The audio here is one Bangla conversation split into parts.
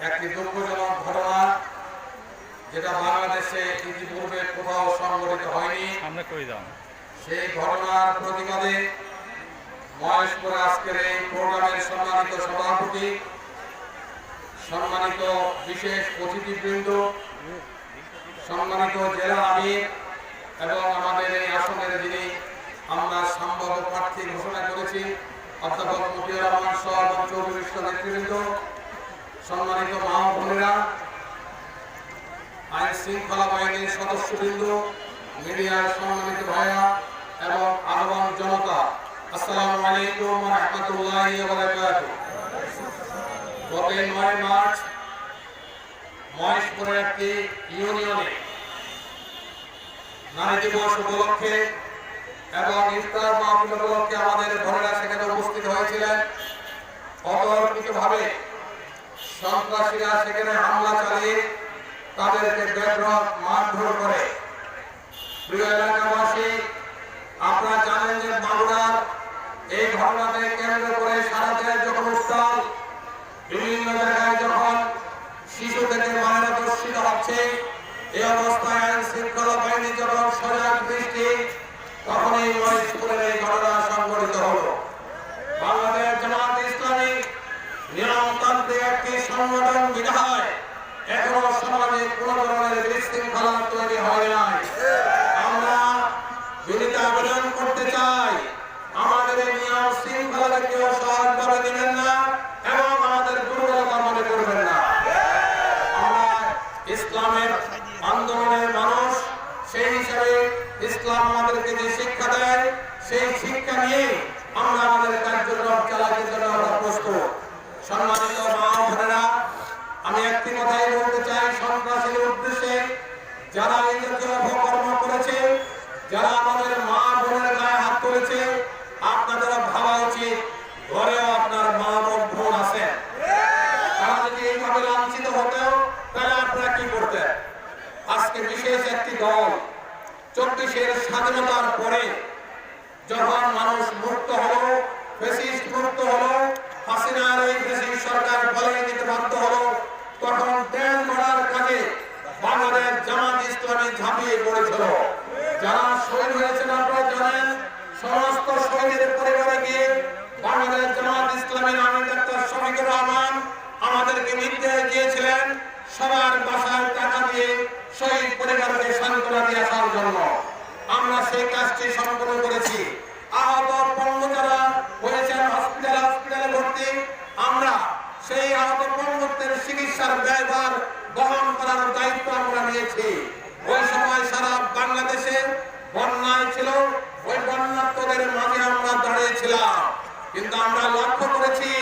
একটি দুঃখজনক ঘটনা যেটা বাংলাদেশে ইতিপূর্বে কোথাও সংঘটিত হয়নি। সেই ঘটনার প্রতিবাদে মহেশপুরে আজকের এই প্রোগ্রামের সম্মানিত সভাপতি সম্মানিত বিশেষ অতিথিবৃন্দ সম্মানিত জেলা আমির এবং আমাদের এই আসনের যিনি আমরা সম্ভাব্য প্রার্থী ঘোষণা করেছি অধ্যাপক মতিউর রহমান সহ চৌধুরী নেতৃবৃন্দ সম্মানিত মা বোনেরা, আইন শৃঙ্খলা বাহিনীর সদস্যবৃন্দ, মিডিয়ার সম্মানিত ভাইয়া এবং আহ্বান জনতা, আসসালামু আলাইকুম রহমতুল্লাহ গত নয় মার্চ, মহেশপুরের একটি ইউনিয়নে নারী দিবস উপলক্ষে এবং ইফতার মাহফিল উপলক্ষে আমাদের বোনেরা সেখানে উপস্থিত হয়েছিলেন। অতর্কিতভাবে সন্ত্রাসীরা সেখানে হামলা চালিয়ে তাদেরকে বেডরক মারধর করে। প্রিয় এলাকাবাসী, আপনারা জানেন যে মাগুরার এই ঘটনাকে কেন্দ্র করে সারা দেশ যখন উত্তাল, বিভিন্ন জায়গায় যখন শিশু থেকে মায়েরা দর্শিত হচ্ছে, এই অবস্থায় আইন শৃঙ্খলা বাহিনী যখন সজাগ দৃষ্টি তখন এই মহেশপুরের এই ঘটনা সংঘটিত হলো বাংলাদেশ জামাত ইসলামী নিয়মতান্ত্রিক একটি সংগঠন বিধায় এখনও সমাজে কোন ধরনের বিশৃঙ্খলা তৈরি হয় নাই। আমরা বিনীত আবেদন করতে চাই, আমাদের নিয়ম শৃঙ্খলাকে কেউ সহজভাবে নেবেন না এবং আমাদের দুর্বলতা মনে করবেন না। ইসলামের আন্দোলনের মানুষ, সেই হিসাবে ইসলাম আমাদেরকে যে শিক্ষা দেয়, সেই শিক্ষা নিয়ে আমরা আমাদের কার্যক্রম চালাতে জন্য আমরা প্রস্তুত। সম্মানিত মা ও বোনেরা আমি একটি কথাই বলতে চাই সন্ত্রাসীর উদ্দেশ্যে যারা জাতীয় অপকর্ম করেছে, যারা আমাদের মা বোনের গায়ে হাত তুলেছে, আপনাদের ভাবা উচিত, ঘরেও আপনার মা বোন বোন আছে। তারা যদি এইভাবে লাঞ্ছিত হতেও, তাহলে আপনারা কি করতেন? আজকে বিশেষ একটি দল চব্বিশের স্বাধীনতার পরে যখন মানুষ মুক্ত হলো, ফেসিস্ট মুক্ত হলো, হাসিনার এই ফেসিস্ট সরকার বলে দিতে বাধ্য হলো তখন তেল করার কাজে বাংলাদেশ জামাত ইসলামী ঝাঁপিয়ে পড়েছিল যারা শহীদ হয়েছেন সমস্ত শহীদের পরিবারে গিয়ে বাংলাদেশ নামে ডাক্তার শফিকুর আমাদেরকে নির্দেশ দিয়েছিলেন, সবার বাসায় টাকা দিয়ে শহীদ পরিবারকে সান্ত্বনা দিয়ে আমরা সেই কাজটি সম্পন্ন করেছি। আহত পঙ্গু যারা হয়েছেন হসপিটাল আমরা সেই আহত পঙ্গুত্বের চিকিৎসার ব্যয়ভার বহন করার দায়িত্ব আমরা নিয়েছি। বাংলাদেশে বন্যায় ছিল, ওই বন্যাত্মদের মাঝে আমরা দাঁড়িয়েছিলাম। কিন্তু আমরা লক্ষ্য করেছি,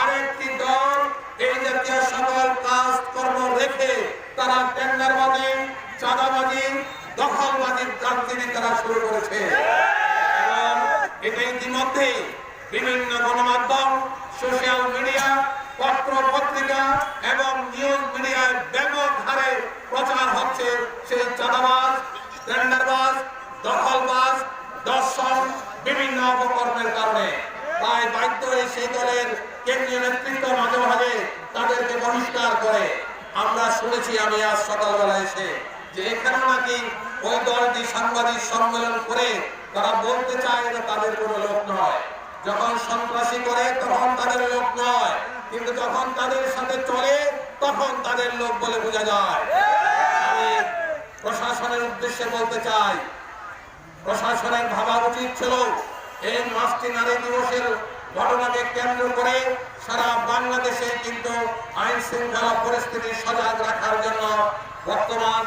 আরেকটি দল এই জাতীয় সকল কাজ কর্ম রেখে তারা টেন্ডারবাজি, চাঁদাবাজি দখলবাজির রাজনীতি তারা শুরু করেছে। এটা ইতিমধ্যে বিভিন্ন গণমাধ্যম, সোশ্যাল মিডিয়া, পত্র পত্রিকা এবং নিউজ মিডিয়ায় ব্যাপক হারে প্রচার হচ্ছে সেই চাঁদাবাজ। বিভিন্ন অপকর্মের কারণে। তাই বাধ্য হয়ে সেই দলের কেন্দ্রীয় নেতৃত্ব মাঝে মাঝে তাদেরকে বহিষ্কার করে। আমরা শুনেছি আমি আজ সকালবেলা এসে যে এখানে নাকি ওই দলটি সাংবাদিক সম্মেলন করে তারা বলতে চায় যে তাদের কোনো লোক নয়। যখন সন্ত্রাসী করে তখন তাদের লোক নয়। কিন্তু যখন তাদের সাথে চলে, তখন তাদের লোক বলে বোঝা যায়। প্রশাসনের উদ্দেশ্যে বলতে চাই, প্রশাসনের ভাবা উচিত ছিল এই মাসটি নারী দিবসের ঘটনাকে কেন্দ্র করে সারা বাংলাদেশে কিন্তু আইন শৃঙ্খলা পরিস্থিতি সজাগ রাখার জন্য বর্তমান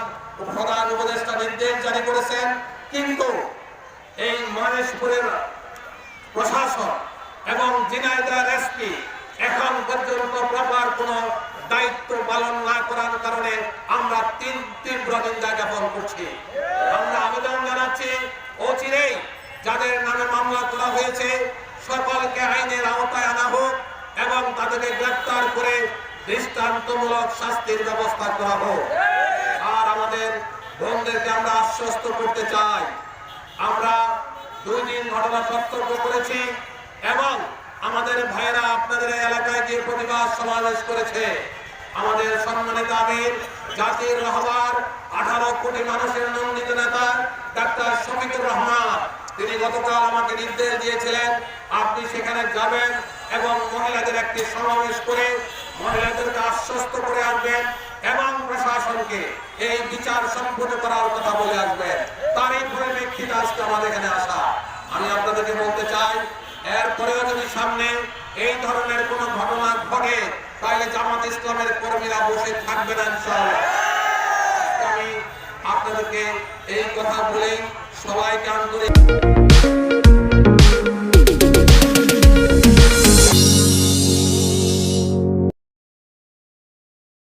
প্রধান উপদেষ্টা নির্দেশ জারি করেছেন। কিন্তু এই মহেশপুরের প্রশাসন এবং ঝিনাইদহ এসপি এখন পর্যন্ত প্রপার কোনো দায়িত্ব পালন না করার কারণে আমরা নিন্দা জ্ঞাপন করছি। আমরা আবেদন জানাচ্ছি অচিরেই যাদের নামে মামলা করা হয়েছে, সকলকে আইনের আওতায় আনা হোক এবং তাদেরকে গ্রেপ্তার করে দৃষ্টান্তমূলক শাস্তির ব্যবস্থা করা হোক। আর আমাদের বোনদেরকে আমরা আশ্বস্ত করতে চাই, আমরা দুই দিন ঘটনা প্রত্যক্ষ করেছি এবং আমাদের ভাইরা আপনাদের এলাকায় গিয়ে প্রতিবাদ সমাবেশ করেছে। আমাদের সম্মানিত আমির জাতির আঠারো কোটি মানুষের নন্দিত নেতা, ডাক্তার শফিকুর রহমান। তিনি গতকাল আমাকে নির্দেশ দিয়েছিলেন, আপনি সেখানে যাবেন এবং মহিলাদের একটি সমাবেশ করে মহিলাদেরকে আশ্বস্ত করে আসবেন এবং প্রশাসনকে এই বিচার সম্পূর্ণ করার কথা বলে আসবেন। তারই পরিপ্রেক্ষিতে আজকে আমাদের এখানে আসা। আমি আপনাদেরকে বলতে চাই, এরপরেও যদি সামনে এই ধরনের কোনো ঘটনা ঘটে, তাহলে জামাত ইসলামের কর্মীরা বসে থাকবে না ইনশাআল্লাহ। আপনাদেরকে এই কথা বলে সবাইকে আন্তরিক